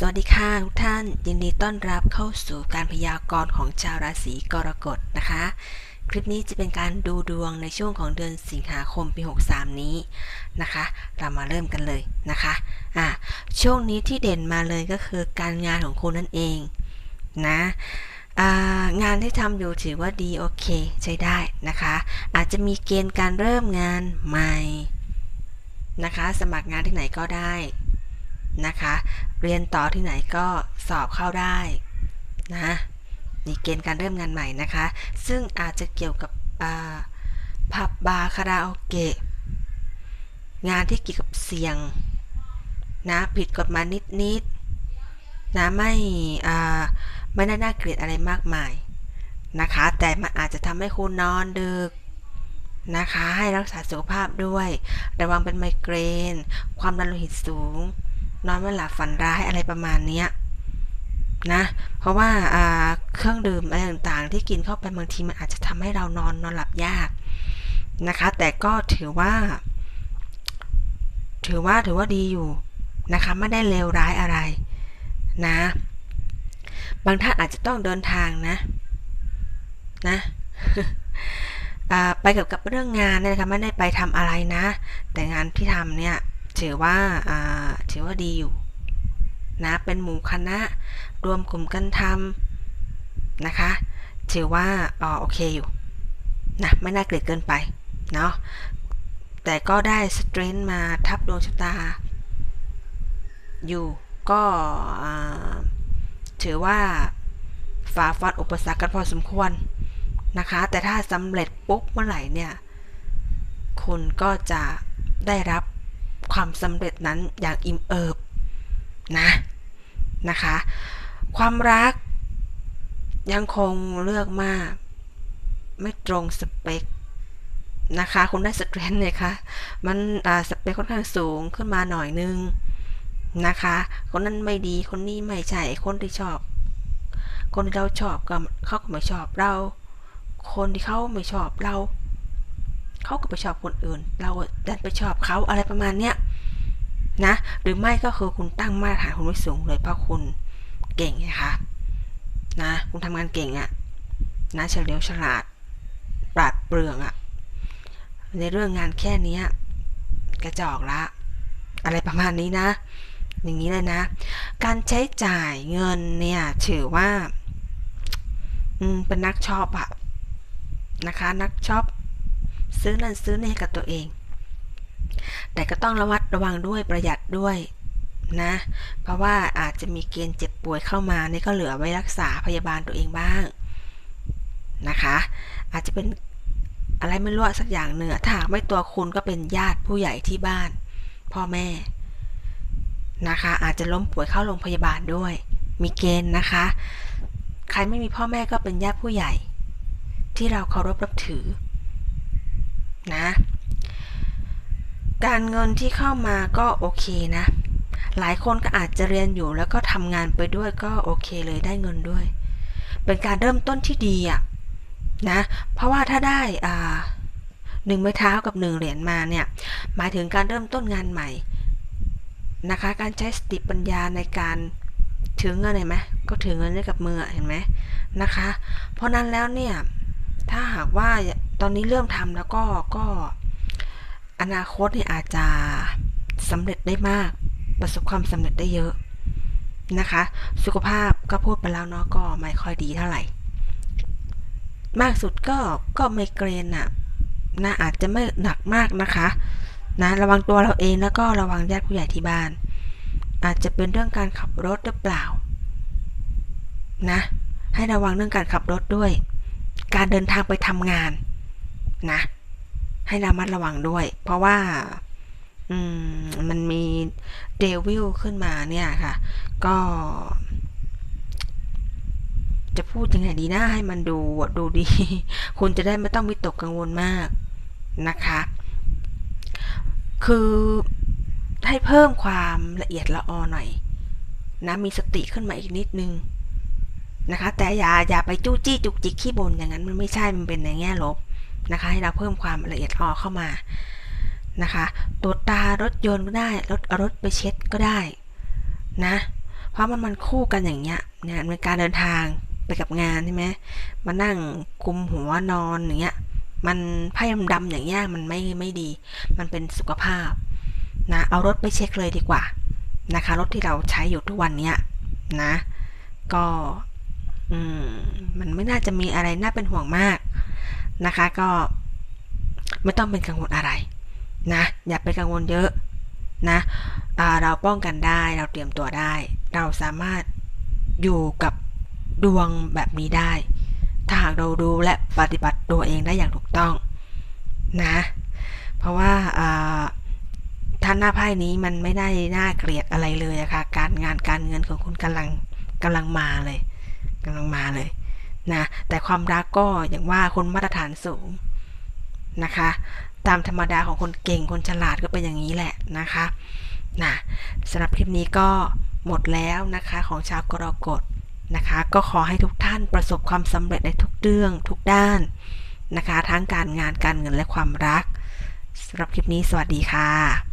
สวัสดีค่ะทุกท่าน ยินดีต้อนรับเข้าสู่การพยากรณ์ของชาวราศีกรกฎนะคะ คลิปนี้จะเป็นการดูดวงในช่วงของเดือนสิงหาคมปี 63 นี้นะคะ เรามาเริ่มกันเลยนะคะอะช่วงนี้ที่เด่นมาเลยก็คือการงานของคุณนั่นเองนะงานที่ทำอยู่ถือว่าดีโอเคใช้ได้นะคะ อาจจะมีเกณฑ์การเริ่มงานใหม่นะคะ สมัครงานที่ไหนก็ได้ นะคะ เรียนต่อที่ไหนก็สอบเข้าได้นะนี่เกณฑ์การเริ่มงานใหม่นะคะ ซึ่งอาจจะเกี่ยวกับผับบาร์คาราโอเกะงานที่เกี่ยวกับเสียงนะผิดกฎหมายนิดๆนะไม่ไม่ได้น่าเกลียดอะไรมากมายนะคะ แต่มันอาจจะทำให้คุณนอนดึกนะคะ ให้รักษาสุขภาพด้วย ระวังเป็นไมเกรน ความดันโลหิตสูง นอนไม่หลับฝันร้ายอะไรประมาณเนี้ยนะเพราะว่าเครื่องดื่มอะไรต่างๆ ที่กินเข้าไปบางทีมันอาจจะทำให้เรานอนนอนหลับยากนะคะ แต่ก็ถือว่า ถือว่าถือว่าดีอยู่นะคะไม่ได้เลวร้ายอะไรนะ บางท่านอาจจะต้องเดินทางนะนะไปเกี่ยวกับเรื่องงานนะคะไม่ได้ไปทำอะไรนะ แต่งานที่ทำเนี่ย ถือว่าถือว่าดีอยู่นะเป็นหมู่คณะรวมกลุ่มกันทำนะคะ ถือว่าอ๋อโอเคอยู่นะไม่น่าเกลียดเกินไปเนาะแต่ก็ได้สเตรนท์มาทับดวงชะตา อยู่ก็ถือว่าฝ่าฟันอุปสรรคกันพอสมควรนะคะ แต่ถ้าสำเร็จปุ๊บเมื่อไหร่เนี่ย คุณก็จะได้รับ ความสำเร็จนั้นอย่างอิ่มเอิบนะนะคะ ความรักยังคงเลือกมาก ไม่ตรงสเปคนะคะคุณได้สเตรนท์เลยค่ะมันสเปคค่อนข้างสูงขึ้นมาหน่อยนึงนะคะ คนนั้นไม่ดีคนนี้ไม่ใช่คนที่ชอบ คนที่เราชอบก็เขาก็ไม่ชอบเรา คนที่เขาไม่ชอบเรา เขาก็ไปชอบคนอื่น เราดันไปชอบเขาอะไรประมาณเนี้ย นะ หรือไม่ก็คือคุณตั้งมาตรฐานคุณไว้สูงเลยเพราะคุณเก่งไงคะนะคุณทำงานเก่งอะ่ะนะเฉลียวฉลาดปราดเปรื่องอะ่ะในเรื่องงานแค่นี้กระจอกละ อะไรประมาณนี้นะ อย่างนี้เลยนะ การใช้จ่ายเงินเนี่ยถือว่าอืมเป็นนักชอบอะนะคะ นักชอบซื้อนั่นซื้อนี่กับตัวเอง แต่ก็ต้องระวัดระวังด้วยประหยัดด้วยนะ เพราะว่าอาจจะมีเกณฑ์เจ็บป่วยเข้ามานี่ก็เหลือไว้รักษาพยาบาลตัวเองบ้างนะคะ อาจจะเป็นอะไรไม่รู้สักอย่างเหนือถ้าหากไม่ตัวคุณก็เป็นญาติผู้ใหญ่ที่บ้าน พ่อแม่นะคะ อาจจะล้มป่วยเข้าโรงพยาบาลด้วย มีเกณฑ์นะคะ ใครไม่มีพ่อแม่ก็เป็นญาติผู้ใหญ่ ที่เราเคารพนับถือนะ การเงินที่เข้ามาก็โอเคนะ หลายคนก็อาจจะเรียนอยู่แล้วก็ทำงานไปด้วยก็โอเคเลยได้เงินด้วย เป็นการเริ่มต้นที่ดีอะนะ เพราะว่าถ้าได้อ่าหนึ่งไม้เท้ากับหนึ่งเหรียญมาเนี่ย หมายถึงการเริ่มต้นงานใหม่นะคะ การใช้สติปัญญาในการถึงเงินเห็นไหมก็ถึงเงินได้กับมือเห็นไหมนะคะ เพราะนั้นแล้วเนี่ย ถ้าหากว่าตอนนี้เริ่มทำแล้วก็ก็ อนาคตเนี่ยอาจจะสำเร็จได้มาก ประสบความสำเร็จได้เยอะนะคะ สุขภาพก็พูดไปแล้วเนาะก็ไม่ค่อยดีเท่าไหร่ มากสุดก็ก็ไมเกรนอะนะอาจจะไม่หนักมากนะคะนะระวังตัวเราเองแล้วก็ระวังญาติผู้ใหญ่ที่บ้าน อาจจะเป็นเรื่องการขับรถหรือเปล่านะให้ระวังเรื่องการขับรถด้วย การเดินทางไปทำงานนะ ให้ระมัดระวังด้วย เพราะว่าอืมมันมีเดวิลขึ้นมาเนี่ยค่ะ ก็ จะพูดยังไงดีนะให้มันดูดูดี คุณจะได้ไม่ต้องมีตกกังวลมากนะคะ คือให้เพิ่มความละเอียดละออหน่อยนะมีสติขึ้นมาอีกนิดนึงนะคะ แต่อย่าอย่าไปจู้จี้จุกจิกขี้บนอย่างนั้นมันไม่ใช่มันเป็นในแง่ลบ นะคะ ให้เราเพิ่มความละเอียดออเข้ามานะคะตัวตารถยนต์ก็ได้รถรถไปเช็ดก็ได้นะเพราะมันมันคู่กันอย่างเงี้ยเนี่ยในการเดินทางไปกับงานใช่ไหมมานั่งคุมหัวนอนอย่างเงี้ยมันไพ่ดำๆอย่างเงี้ยมันไม่ไม่ดี มันเป็นสุขภาพนะเอารถไปเช็คเลยดีกว่านะคะรถที่เราใช้อยู่ทุกวันเนี้ยนะ ก็อืมมันไม่น่าจะมีอะไรน่าเป็นห่วงมาก นะคะก็ไม่ต้องเป็นกังวลอะไรนะอย่าไปกังวลเยอะนะเราป้องกันได้เราเตรียมตัวได้ เราสามารถอยู่กับดวงแบบนี้ได้ ถ้าหากเราดูและปฏิบัติตัวเองได้อย่างถูกต้องนะเพราะว่าท่านหน้าไพ่นี้มันไม่ได้น่าเกลียดอะไรเลยอะค่ะการงานการเงินของคุณกำลังกำลังมาเลยกำลังมาเลย นะแต่ความรักก็อย่างว่าคนมาตรฐานสูงนะคะ ตามธรรมดาของคนเก่งคนฉลาดก็เป็นอย่างนี้แหละนะคะนะสำหรับคลิปนี้ก็หมดแล้วนะคะของชาวกรกฎนะคะ ก็ขอให้ทุกท่านประสบความสำเร็จในทุกเรื่องทุกด้านนะคะ ทั้งการงานการเงินและความรักสำหรับคลิปนี้สวัสดีค่ะ